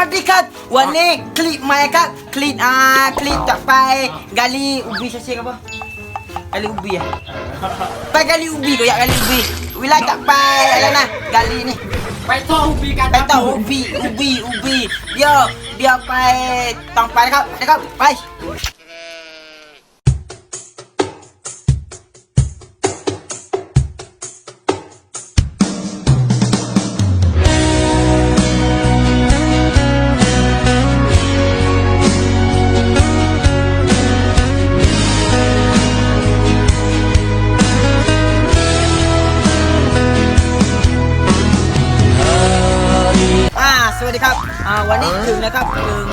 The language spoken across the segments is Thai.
สวัสดีครับ วันนี้คลิปใหม่ครับ คลิปอ่าคลิปจะไปกาลีอุบีใช่ไหมครับกาลีอุบีอะไปกาลีอุบีก็อยากกาลีอุบีเวลาจะไปอะไรนะกาลีนี่ ไปท่ออุบีกัน ไปต่ออุบีอุบีอุบีเดี๋ยวเดี๋ยวไปต้องไปนะครับนะครับไป วัสดีครับอ่าวันนี้ถึงนะครับถึง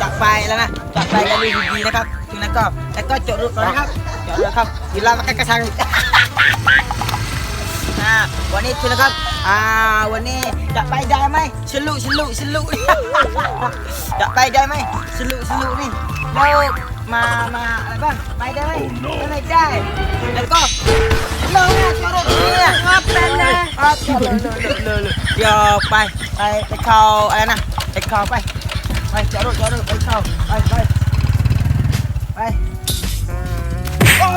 จากไปแล้วนะจากไปกันดีดีๆนะครับ ถึงแล้วก็แล้วก็จดรถก่อนนะครับจดรถครับเวลามาใกล้กระชังอ่าวันนี้ถึงแล้วครับอ่าวันนี้จะไปได้ไหมฉลุฉลุฉลุจะไปได้ไหมฉลุฉลุนี่แล้วมามาอะไรบ้างไปได้ไหมไม่ได้แล้วก็ ลงนะจดรถเนี่ยครับเป็นเลยครับเดี๋ยวไปไปไปเข้าอะไรนะไปเข้าไปไปจอดรถจอดรถไปเข้าไปไปไปโอ้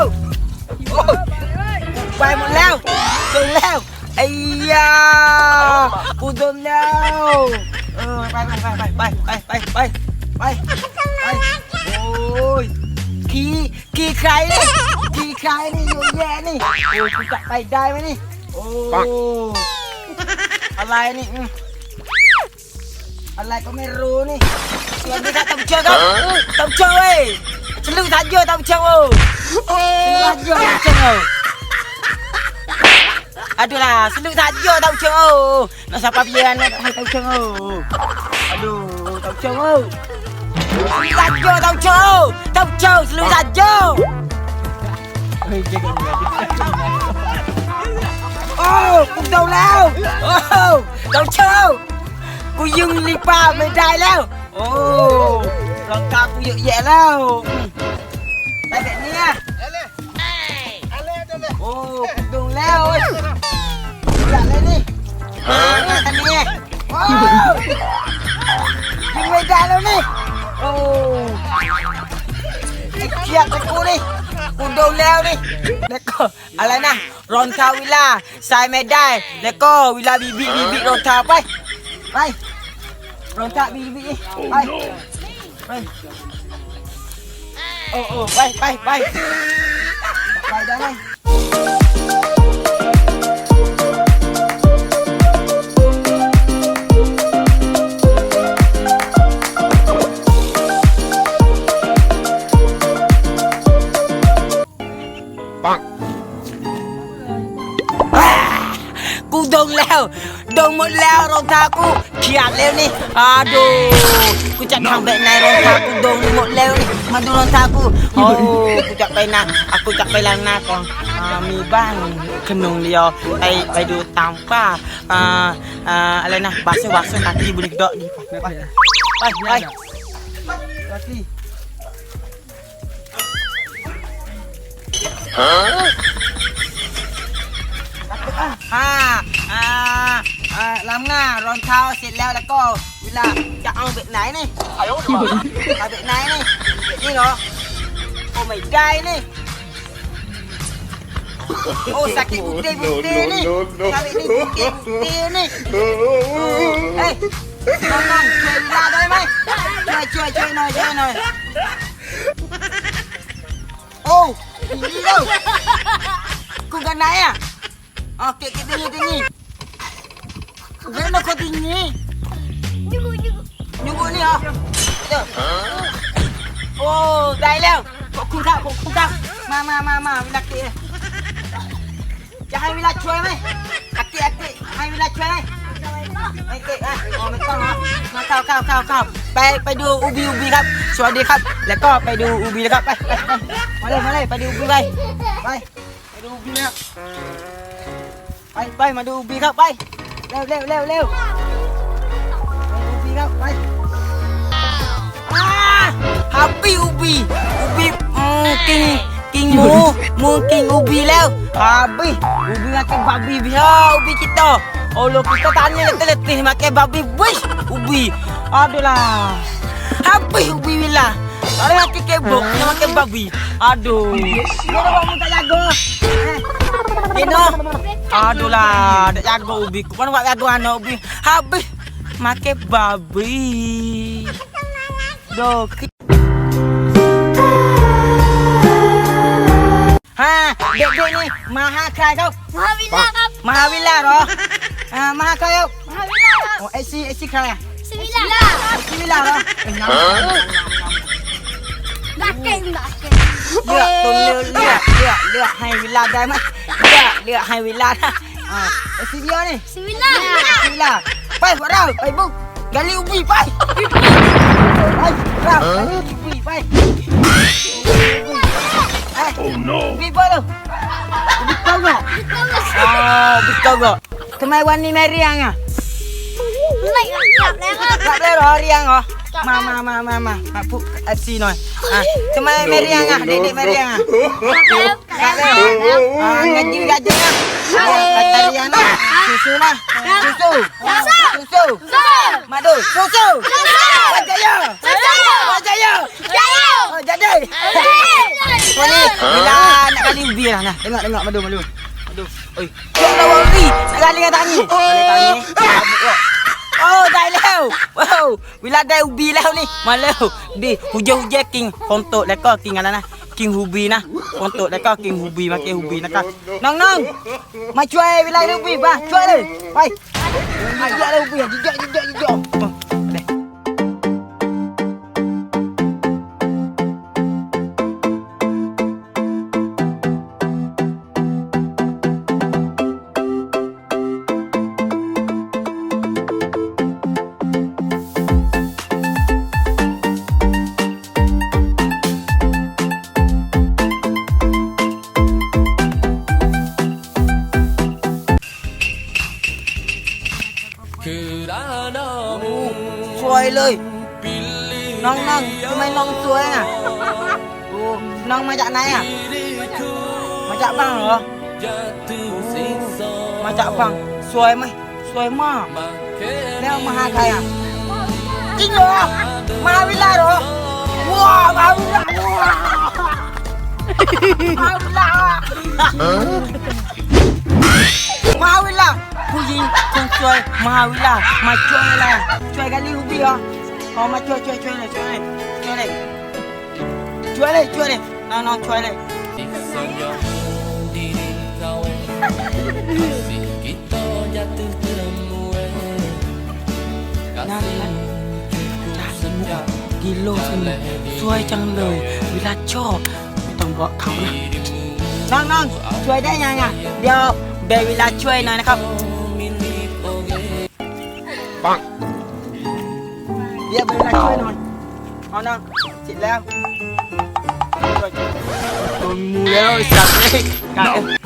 โอ้ไปหมดแล้วโดนแล้วไอ้ยากูโดนแล้วเออไปไปไปไปไปไปไปไปไปไปโอ้ยขี่ขี่ใคร ดีใครนี่อยู่แย่นี่ โอ้กูจะไปได้ไหมนี่ โอ้ อะไรนี่อืมะไรก็ไม่รู้นี่สวัสดีครับตำเชียก็รับตเชียเว้ยฉันลืมทานเยอะตำเชียงโอ้ทานเยอะตำเชียอะดูล่ะฉนลืมทานเยอะตำเชียงโอ้น่าสับปเพียนนะให้ตำเชียงโอ้อะดูตำเชียงโอ้ทานยอะตำเชียงตำเชียงฉนลืมทานเยอะ seluk saja. Oh, กูโดนแล้วโอ้เจ้าเชากูยึงลีป้าไม่ได้แล้ว โอ้รองเท้ากูเยอะแยะแล้วอืมไปแบบเนี้ยโอ้กูโดนแล้วเว้ยอยาเลยนี่อันนี้โอ้ยิงไม่ได้แล้วนี่โอ้เกียร์ตะกูนี่ กูโดนแล้วนี่แล้วก็อะไรนะรองเท้าวิลาใส่ไม่ได้ แล้วก็วิลาบีบีบีบีรองเท้าไปไปรองเท้าบีบีไปไปโอ้โอ้ไปไปไปไปได้ไหม กูดงแล้ว ดงหมดแล้วรองเท้ากูเขียดแล้วนี่อาดูกูจะทำแบบไหนรองเท้ากูดงหมดแล้วนี่มาดูรองเท้ากูโอ้กูจะไปนะ aku จะไปล้างหน้าก่อนอ่ามีบ้านขนมเดียวไปไปดูตามป้าอ่าอ่าอะไรนะบาสบาสตาที่บุรีดอกนี่ไปไปไปไป อ่าอ่าอ่าล้างหน้ารองเท้าเสร็จแล้วแล้วก็เวลาจะเอาแบบไหนนี่เอาแบบไหนนี่แบบนี่เหรอโอ้ไม่ได้นี่โอ้สักกี่บุตรบุตรนี่สักกี่บุตรบุตรนี่เฮ้ยน้องน้องช่วยเวลาได้ไหมช่วยช่วยช่วยหน่อยช่วยหน่อยโ Hindi daw. Kung ganaya. Okay, kita nyo tingi. Gano'n ako tingi. Nyugo, nyugo. Nyugo ni ha. Oh, dahil lang. Kung ka, kung ka. Ma, ma, ma, ma. Laki. Yahay wala choy mai. Aki, aki. Yahay wala choy mai. ไม่เกะอะอ๋อไม่ต้องนะมาเข้าเข้าเข้าเข้าไปไปดูอูบีอูบีครับ สวัสดีครับ แล้วก็ไปดูอูบีนะครับ ไปไป เลยมาเลยไปดูอูบีไป ไป ไปดูอูบีนะครับ ไปไปมาดูบีครับไปเร็วเร็วเร็วเร็วมาดูบีครับไปอ่าฮับบี้อูบีอูบีอืมกินกินหมูหมูกินอูบีแล้วฮับบี้อูบีmakan babi biar ubi kita Oh lo kita tanya letih-letih makan babi Wish ubi. Adulah. Habis ubi Wila. Ada hati kebok, ada hati babi. Aduh. Dia dah buat jago. Eh, Kino. Aduh lah, ada jago ubi. Kupan buat jago anak ubi. Habis. makan babi. Doki. Ha, dek ni maha kaya kau. Mahavila kau. Mahavila roh. Ha, maha kaya kau. Mahavila. Oh, eh, Esi, Esi eh, kaya. Sembilan. Sembilan. เก่งดักเก่ง เลือกตัวเลือกเลือกเลือกเลือกให้เวลาได้ไหมเลือกเลือกให้เวลานะอ่าไอ้ซีเดียวนี่ สวิลา ซีเวลาไปพวกเราไปบุกกะลิวบีไปไปเรากะลิวบีไปไอ้บีไปเลยบีเก้าเหรออ๋อบีเก้าเหรอทำไมวันนี้ไม่เรียงอ่ะ ไม่กลับแล้วครับ กลับได้เหรอเรียงเหรอมามามามามามาพูดเอฟซีหน่อยอ่ะทำไมไม่เรียงอ่ะเด็กๆไม่เรียงอ่ะ กลับแล้ว Ah, ngaji aja ya. Kata dia na. Susu na. Susu. Susu. Madu. Susu. Wajaya. Wajaya. Oh, jadi. Kau ni bila nak kali ubi lah nah. Tengok tengok madu madu. Madu. Oi. Kau dah wali. Nak kali dengan tangi. Kali tangi. Habuk kau. Oh, dah leo. Wow. Bila dah ubi leo ni. Malau. Di hujung-hujung king. Kontok leko king ala nah. King Hubi nah. Untuk dekat King Hubi makan Hubi nak. Nong nong. Mai cuai bila ada Hubi bah. Cuai le. Bai. Mai dia ada Hubi. Jijak jijak jijak. Oh, deh. Cuai le. Nong nong. Cuma nong cuai ah. Oh, nong majak naik ah. Majak bang lo. Majak bang. Cuai mai. Cuai ma. Leo maha kaya. Tiga. Maha bila lo. Wah, maha bila. Wah. Maha bila. Mahawila Puji Kung cuy Mahawila Ma cuy lah Cuy kali ubi lah Oh ma cuy cuy cuy le cuy le Cuy le Cuy le cuy le No no cuy le Nan lan Jangan Gilo sini Cuy จังเลยเ วลาชอบไม่ต้องบอกเขา นะ น้องๆ ช่วยได้ยังอ่ะ เดี๋ยวเบลเวลาช่วยหน่อยนะครับ ปังเดี๋ยวเบลเวลาช่วยหน่อยเอาน้องเสร็จแล้วช่วยโดนมูแล้วไอ้สัตว์เลยก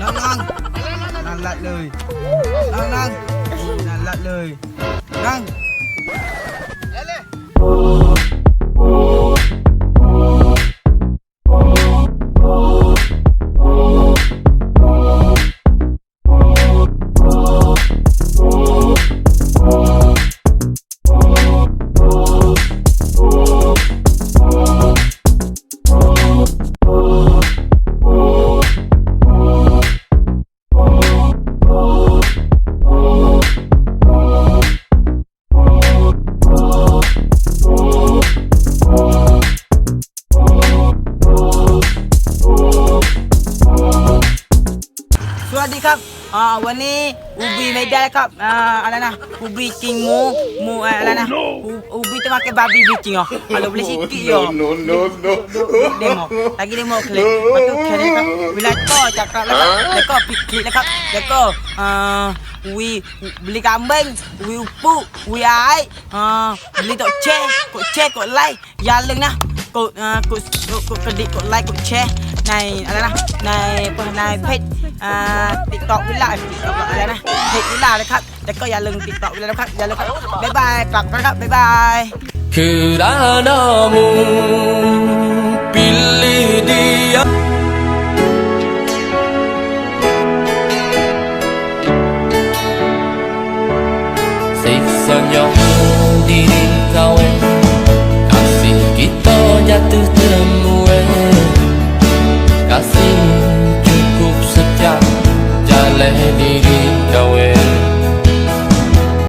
น้องๆนั่นละเลยน้องๆนั่นละเลยนั่งสวัสดีครับ Jacob, uh, ala na, ubiting mu mu uh, ala na, oh, no. ubiting mo kay Bobby Biting, oh. Alo, wala si Ki, oh. No, no, no, no. Hindi mo, lagi din mo, Clay. Matukyan na ka, wala ko, Jacob, lako, lako, piki, lako, lako, ah, Uy, beli kambing, uy upu, uy ai, uh, beli tổ che, cột che, cột like giá lưng na, cột, uh, cột, cột, cột, cột, like lai, cột che, này, à, này, này, này, này, pet ติดต่อวิลาติดต่อกอะไรนะติดวิลล่านะครับแต่ก็อย่าลืมติดต่อวิลล่านะครับอย่าลืมครับบ๊ายบายกลับกันครับบ๊ายบายคือดานามูปิลลีดียาสัญญ